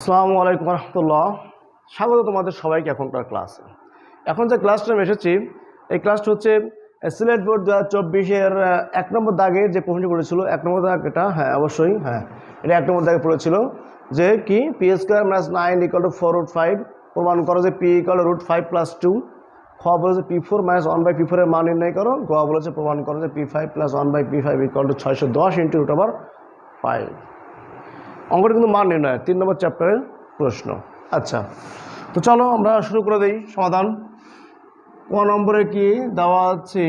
আসসালামু আলাইকুম রহমতুল্লাহ। স্বাগত তোমাদের সবাইকে এখনকার ক্লাসে। এখন যে ক্লাসটা আমি এসেছি, এই ক্লাসটা হচ্ছে সিলেট বোর্ড দু হাজার চব্বিশের এক নম্বর দাগে যে প্রশ্নটি করেছিল, এক নম্বর দাগ এটা? হ্যাঁ অবশ্যই হ্যাঁ। এটা এক নম্বর দাগে পড়েছিল যে কি? P square minus nine equal to four root five প্রমাণ করো যে P equal root five plus two খ বলেছে P four minus one by P ফোরের মান নির্ণয় করো, গ বলেছে প্রমাণ করো যে P five plus one by P five equal to ছয়শো দশ ইন্টু রুট আবার ফাইভ অঙ্কটা কিন্তু মান নির্ণয়, তিন নম্বর চ্যাপ্টারের প্রশ্ন। আচ্ছা তো চলো আমরা শুরু করে দিই, সমাধান। ক নম্বরে কি দেওয়া আছে?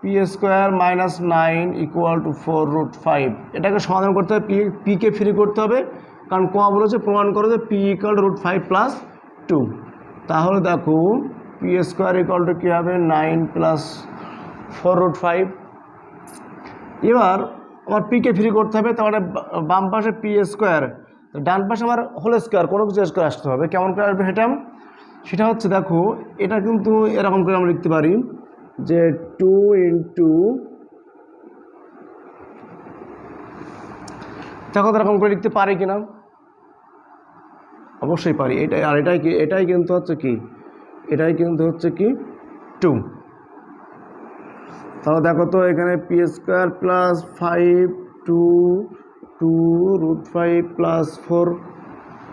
P square minus nine equal to four root five এটাকে সমাধান করতে হবে পি পিকে ফ্রি করতে হবে, কারণ ক বলেছে, প্রমাণ করো যে P equal root five plus two তাহলে দেখো পি স্কোয়ার ইকুয়াল টু কী হবে? Nine plus four root five এবার আমার পিকে ফ্রি করতে হবে তাহলে বা- বাম পাশে পি স্কোয়ার ডান পাশে আমার হোল স্কোয়ার কোনো কিছু স্কোয়ার আসতে হবে। কেমন করে আসবে সেটা? সেটা হচ্ছে দেখো, এটা কিন্তু এরকম করে আমরা লিখতে পারি যে টু ইন্টু দেখো এরকম করে লিখতে পারি কিনা? অবশ্যই পারি। এটাই আর এটাই কি, এটাই কিন্তু হচ্ছে কি? এটাই কিন্তু হচ্ছে কি? টু তাহলে দেখো তো এখানে P square plus five two two root five plus four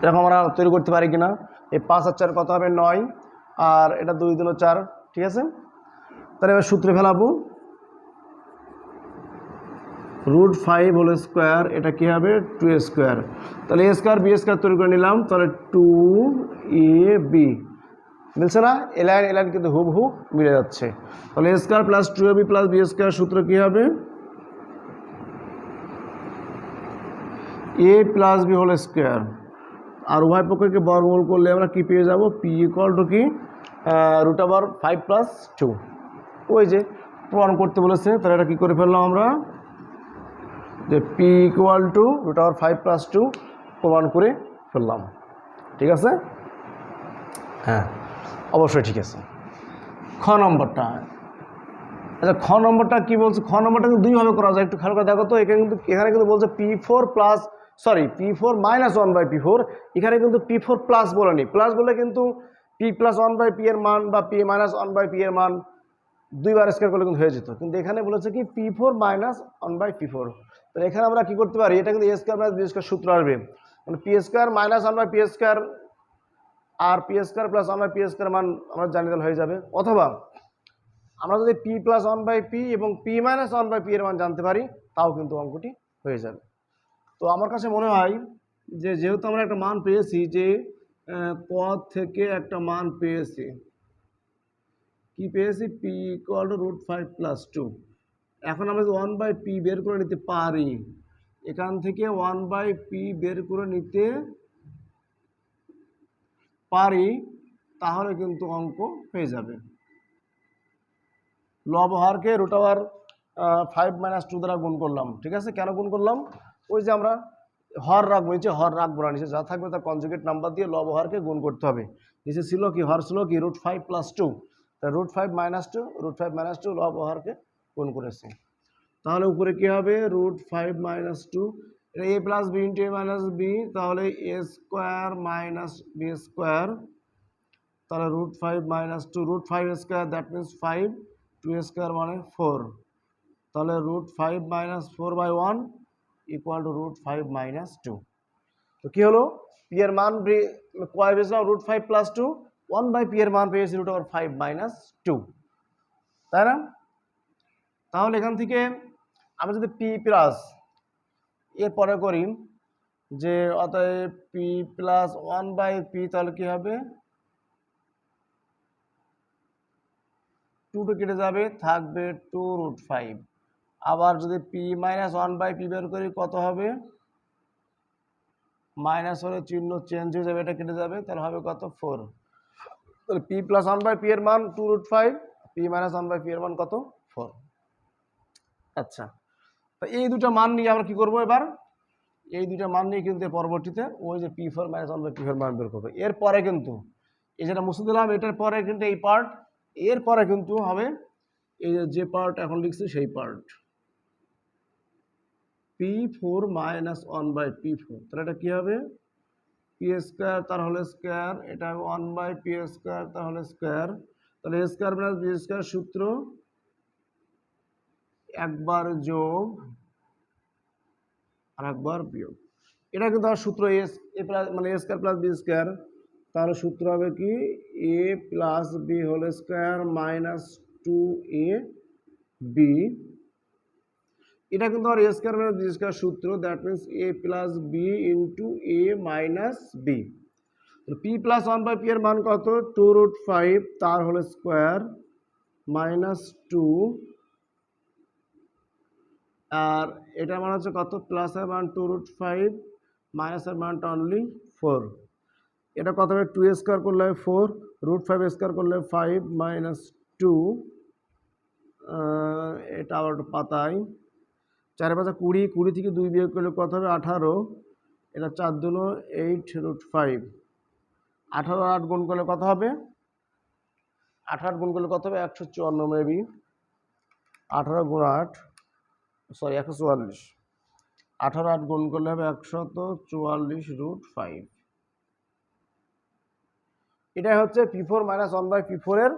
এরকম আমরা তৈরি করতে পারি কিনা। এই পাঁচ আর চার কত হবে? নয়। আর এটা দুই দিন চার, ঠিক আছে? তাহলে এবার সূত্রে ফেলাবো। রুট ফাইভ হোল স্কোয়ার এটা কী হবে? টু স্কোয়ার তাহলে এ স্কোয়ার বি স্কোয়ার তৈরি করে নিলাম। তাহলে টু এ বি মিলছে না, এ লাইন এ লাইন কিন্তু হুবহু মিলে যাচ্ছে। তাহলে A square plus two A B plus B square সূত্র কী হবে? A plus B whole square আর উভয় পক্ষকে বর্গমূল করলে আমরা কি পেয়ে যাব? পি ইকুয়াল টু কি? রুট আবার ফাইভ প্লাস টু ওই যে, প্রমাণ করতে বলেছে, তাহলে এটা কী করে ফেললাম আমরা? যে পি ইকুয়াল টু রুট আবার ফাইভ প্লাস টু প্রমাণ করে ফেললাম। ঠিক আছে? হ্যাঁ। অবশ্যই ঠিক আছে। খ নম্বরটা। আচ্ছা খ নম্বরটা কি বলছে? খ নম্বরটা কিন্তু দুইভাবে করা যায়। একটু খেয়াল করে দেখো তো, এখানে কিন্তু এখানে কিন্তু বলছে P four plus sorry P four minus one by P four এখানে কিন্তু পি ফোর প্লাস বলেনি। প্লাস বলে কিন্তু P plus one by P এর মান বা P minus one by P এর মান দুইবার স্কোয়ার করলে কিন্তু হয়ে যেত। কিন্তু এখানে বলেছে কি P four minus one by P four তো এখানে আমরা কি করতে পারি? এটা কিন্তু A square minus B square সূত্র আসবে। মানে P square minus one by P square R P square plus one by P square মান আমরা জানি তাহলে হয়ে যাবে। অথবা আমরা যদি P plus one by P এবং P minus one by P এর মান জানতে পারি, তাও কিন্তু অঙ্কটি হয়ে যাবে। তো আমার কাছে মনে হয় যে যেহেতু আমরা একটা মান পেয়েছি যে পদ থেকে একটা মান পেয়েছি, কি পেয়েছি? P equal to root five plus two এখন আমরা ওয়ান বাই পি বের করে নিতে পারি, এখান থেকে ওয়ান বাই পি বের করে নিতে পারি, তাহলে কিন্তু অঙ্ক হয়ে যাবে। লব হরকে root over five minus two দ্বারা গুণ করলাম, ঠিক আছে? কেন গুণ করলাম? ওই যে আমরা হর রাখব নিচে হর রাখব না, নিচে যা থাকবে তার কনজুগেট নাম্বার দিয়ে লব হরকে গুণ করতে হবে। নিচে ছিল কি, হর ছিল কি রুট ফাইভ প্লাস টু তা root five minus two root five minus two লব হরকে গুণ করেছে। তাহলে উপরে কি হবে? রুট ফাইভ মাইনাস টু এটা A plus B into A minus B তাহলে A square minus B square তাহলে root five minus two root five square that means five two square মানে ফোর তাহলে root five minus four by one equal to root five minus two তো কী হলো? P এর মান কয় পেয়েছিলাম root five plus two one by P এর মান পেয়েছি root over five minus two তাই না? তাহলে এখান থেকে আমি যদি পি প্লাস এর পরে করি যে অতএব P plus one by P তাহলে কী হবে? টু টু কেটে যাবে, থাকবে টু রুট ফাইভ আবার যদি P minus one by P বের করি, কত হবে? মাইনাস হলে চিহ্ন চেঞ্জ হয়ে যাবে, এটা কেটে যাবে, তাহলে হবে কত? ফোর তাহলে P plus one by P এর মান two root five P minus one by P এর মান কত? ফোর আচ্ছা। তো এই দুটো মান নিয়ে আমরা কি করব এবার? এই দুটো মান নিয়ে কিন্তু পরবর্তীতে ওই যে P four minus by P four মান বের করব। এরপরে কিন্তু এই যেটা মুছে দিলাম, এটার পরে কিন্তু এই পার্ট এরপরে কিন্তু হবে এই যে- পার্ট এখন লিখছি সেই part P four minus one by P four তাহলে এটা কী হবে? পি স্কোয়ার তার হলে স্কোয়ার এটা ওয়ান বাই পি স্কোয়ার তার হলে স্কোয়ার তাহলে স্কোয়ার প্লাস বি স্কোয়ার সূত্র একবার যোগ আর একবার বিয়োগ। এটা কিন্তু আমার সূত্র এস এ প্লাস মানে A square plus B square তার সূত্র হবে কি? A plus B whole square minus two A B এটা কিন্তু আমার A square minus B square সূত্র। That means A plus B into A minus B P plus one by P এর মান কত? টু রুট ফাইভ তার whole square minus two আর এটার মান হচ্ছে কত? প্লাসের মান টু রুট ফাইভ মাইনাসের মানটা অনলি ফোর এটা কত হবে টু স্কোয়ার করলে ফোর রুট ফাইভ স্কোয়ার করলে ফাইভ মাইনাস টু এটা আবার একটু পাতায়। চারে পাঁচা কুড়ি কুড়ি থেকে দুই বিয়োগ করলে কত হবে? আঠারো। এটা চার দুনো এইট রুট ফাইভ আঠারো আট গুণ করলে কত হবে? আঠারো গুণ করলে কত হবে? একশো চুয়ান্ন মেবি আঠারো গুণ আট। সরি, একশো চুয়াল্লিশ। আঠারো আট গুণ করলে হবে একশত চুয়াল্লিশ রুট ফাইভ এটাই হচ্ছে P four minus one by P ফোরের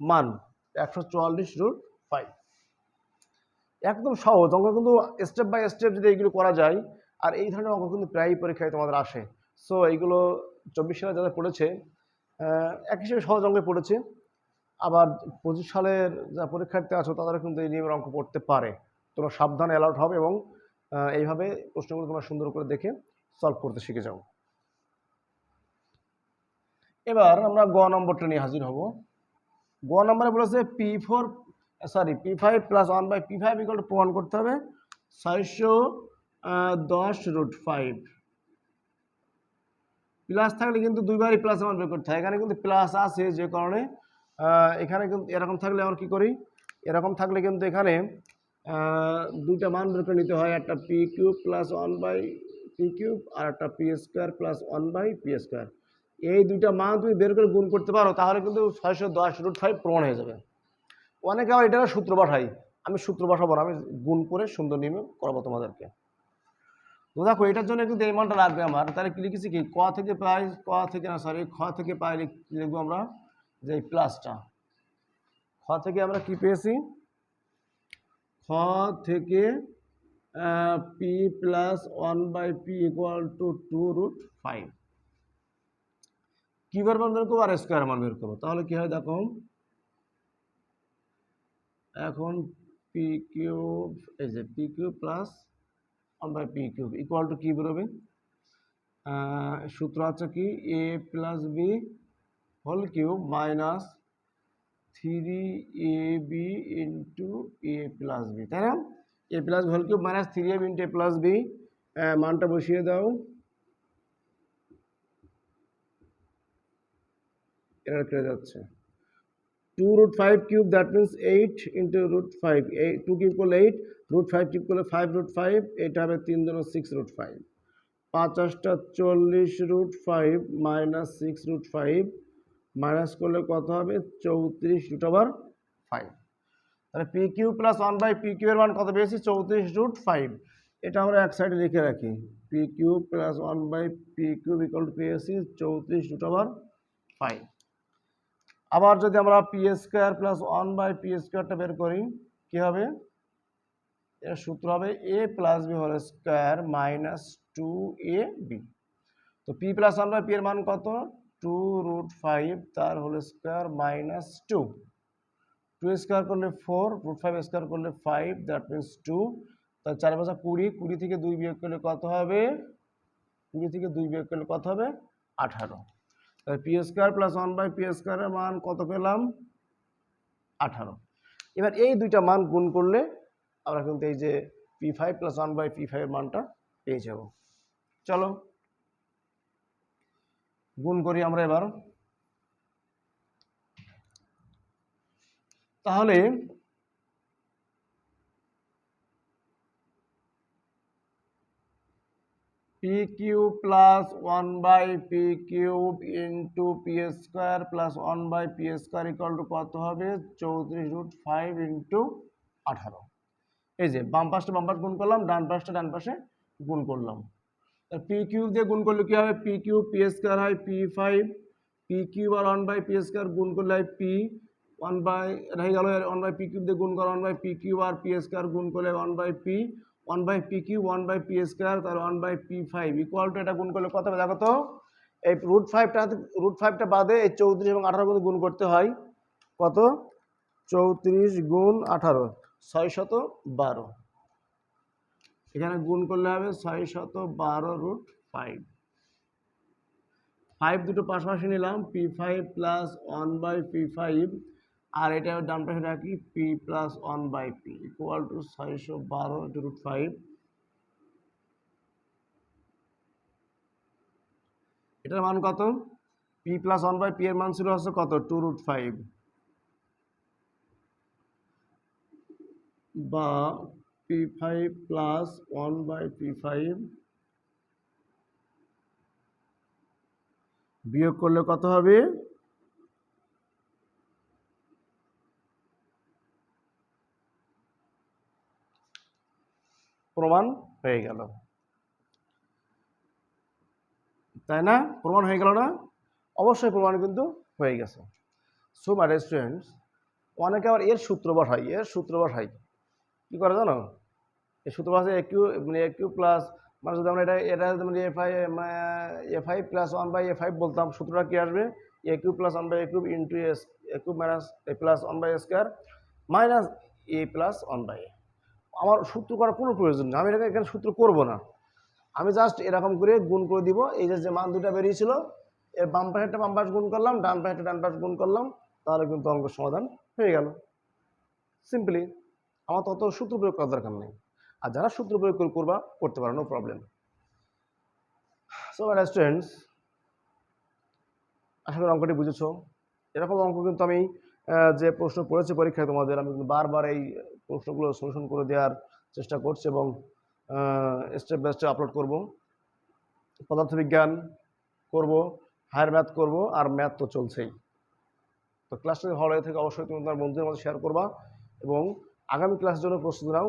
মান, একশো চুয়াল্লিশ রুট ফাইভ একদম সহজ, অঙ্ক কিন্তু স্টেপ বাই স্টেপ যদি এইগুলো করা যায়, আর এই ধরনের অঙ্ক কিন্তু প্রায়ই পরীক্ষায় তোমাদের আসে। সো এইগুলো চব্বিশ সালে যারা পড়েছে এক হিসেবে সহজ অঙ্কে পড়েছে। আবার পঁচিশ সালের যা পরীক্ষার্থী আছো তারা কিন্তু এই নিয়মের অঙ্ক পড়তে পারে। তোমরা সাবধানে অ্যালার্ট হবে এবং এইভাবে প্রশ্নগুলো তোমরা সুন্দর করে দেখে সলভ করতে শিখে যাও। এবার আমরা গ নম্বরটা নিয়ে হাজির হব। গ নম্বরে বলেছে P four sorry P five plus one by P five equal প্রমাণ করতে হবে। ছয়শো দশ রুট ফাইভ প্লাস থাকলে কিন্তু দুইবারই প্লাস আমার বের করতে হয়। এখানে কিন্তু প্লাস আছে যে কারণে এখানে কিন্তু এরকম থাকলে আমরা কি করি? এরকম থাকলে কিন্তু এখানে দুইটা মান বের করে নিতে হয়, একটা P cube plus one by P cube আর একটা P square plus one by P square এই দুইটা মান তুমি বের করে গুণ করতে পারো, তাহলে কিন্তু ছয়শো দশ রুট ফাইভ প্রমাণ হয়ে যাবে। অনেকে আবার এটা সূত্র পাঠাই আমি সূত্র পাঠাবো আমি গুণ করে সুন্দর নিয়মে করাবো তোমাদেরকে। তো দেখো, এটার জন্য কিন্তু এই মানটা লাগবে আমার। তাহলে কি লিখেছি কি? ক থেকে পাই, ক থেকে না সরি খ থেকে পাই লিখ- লিখব আমরা যে প্লাসটা খ থেকে আমরা কি পেয়েছি? থেকে P plus one by P equal to two root five কীভাবে মান বের করব? আর স্কোয়ার মান বের করব। তাহলে কি হয় দেখো? এখন পি কিউব এই যে P cube plus one by P cube equal to কী বেরোবে? সূত্র আছে কি? A plus B whole cube minus three A B into A plus B তাই না? A plus whole cube minus three A B into A plus B মানটা বসিয়ে দাও। যাচ্ছে। Two root five cube that means eight into root five এই two cube করলে eight root five cube করলে five root five এটা হবে তিন জন সিক্স রুট ফাইভ পাঁচাশটা চল্লিশ root five minus six root five minus করলে কত হবে? চৌত্রিশ রুট আবার ফাইভ তাহলে P Q plus one by P Q এর মান কত পেয়েছি? চৌত্রিশ রুট ফাইভ এটা আমরা এক সাইডে লিখে রাখি। P Q plus one by P Q two পেয়েছি চৌত্রিশ রুট আবার ফাইভ আবার যদি আমরা P square plus one by P স্কোয়ারটা বের করি, কি হবে? এর সূত্র হবে A plus B whole square minus two A B তো P plus one by P এর মান কত? টু রুট ফাইভ তার whole square minus two two square করলে ফোর রুট ফাইভ স্কোয়ার করলে ফাইভ দ্যাট মিনস টু তার চার পাঁচা কুড়ি কুড়ি থেকে দুই বিয়োগ করলে কত হবে? কুড়ি থেকে দুই বিয়োগ করলে কত হবে? আঠারো। তাহলে P square plus one by P স্কোয়ারের মান কত পেলাম? আঠারো। এবার এই দুইটা মান গুণ করলে আমরা কিন্তু এই যে P five plus one by P ফাইভের মানটা পেয়ে যাব। চলো গুণ করি আমরা এবার। তাহলে P cube plus one by P cube into P square plus one by P square equal to কত হবে? চৌত্রিশ রুট ফাইভ ইন্টু আঠারো। এই যে বাম পাশটা বাম পাশ গুণ করলাম, ডান পাশটা ডান পাশে গুণ করলাম। পি কিউব দিয়ে গুণ করলে কি হবে? পি কিউব পি স্কোয়ার হয় পি ফাইভ পি কিউব আর ওয়ান বাই পি স্কোয়ার গুণ করলে হয় পি ওয়ান বাই হয়ে গেল ওয়ান বাই পি কিউব দিয়ে গুণ করা ওয়ান বাই পি কিউব আর পি স্কোয়ার গুণ করলে one by P one by P cube one by P square তার one by P five equal to এটা গুণ করলে কত হবে? দেখো তো, এই রুট ফাইভটা রুট ফাইভটা বাদে এই চৌত্রিশ এবং আঠারো কিন্তু গুণ করতে হয়। কত? চৌত্রিশ গুণ আঠারো ছয় শত বারো। এখানে গুণ করলে হবে ছয় শত বারো রুট ফাইভ ফাইভ দুটো পাশাপাশি নিলাম P five plus one by P five আর এটা ডান পাশে রাখি P plus one by P equal to ছয়শো বারো রুট ফাইভ এটার মান কত? P plus one by P এর মান ছিল হচ্ছে কত? টু রুট ফাইভ বা P five plus one by বিয়োগ করলে কত হবে? প্রমাণ হয়ে গেল। তাই না? প্রমাণ হয়ে গেল না? অবশ্যই প্রমাণ কিন্তু হয়ে গেছে। সো মাই স্টুডেন্টস অনেকে আবার এর সূত্র বসাই এর সূত্র বসাই কী করে জানো? এই সূত্র বসাই এ মানে এ প্লাস মানে যদি আমরা এটা এটা মানে A five A five plus one by A five বলতাম, সূত্রটা কী আসবে? A Q plus one by A cube into S A minus A plus one by square minus A plus one by আমার সূত্র করার কোনো প্রয়োজন নেই, আমি এটাকে এখানে সূত্র করব না। আমি জাস্ট এরকম করে গুণ করে দিব, এই যে মান দুটা বেরিয়েছিল, এর বাম পাশেরটা বাম পাশ গুণ করলাম, ডান পাশেরটা ডান পাশ গুণ করলাম, তাহলে কিন্তু অঙ্ক সমাধান হয়ে গেল। সিম্পলি আমার তত সূত্র প্রয়োগ করার দরকার নেই। আর যারা সূত্র প্রয়োগ করে করবা, করতে পারো no problem so my students আশা করি অঙ্কটি বুঝেছ। এরকম অঙ্ক কিন্তু আমি যে প্রশ্ন পড়েছি পরীক্ষায় তোমাদের, আমি কিন্তু বারবার এই প্রশ্নগুলো সলিউশন করে দেওয়ার চেষ্টা করছি এবং স্টেপ বাই স্টেপ আপলোড করব। পদার্থবিজ্ঞান করব হায়ার ম্যাথ করব, আর ম্যাথ তো চলছেই। তো ক্লাসটা ভালো থাকে অবশ্যই তুমি তোমার বন্ধুদের মধ্যে শেয়ার করবা এবং আগামী ক্লাসের জন্য প্রস্তুতি নাও।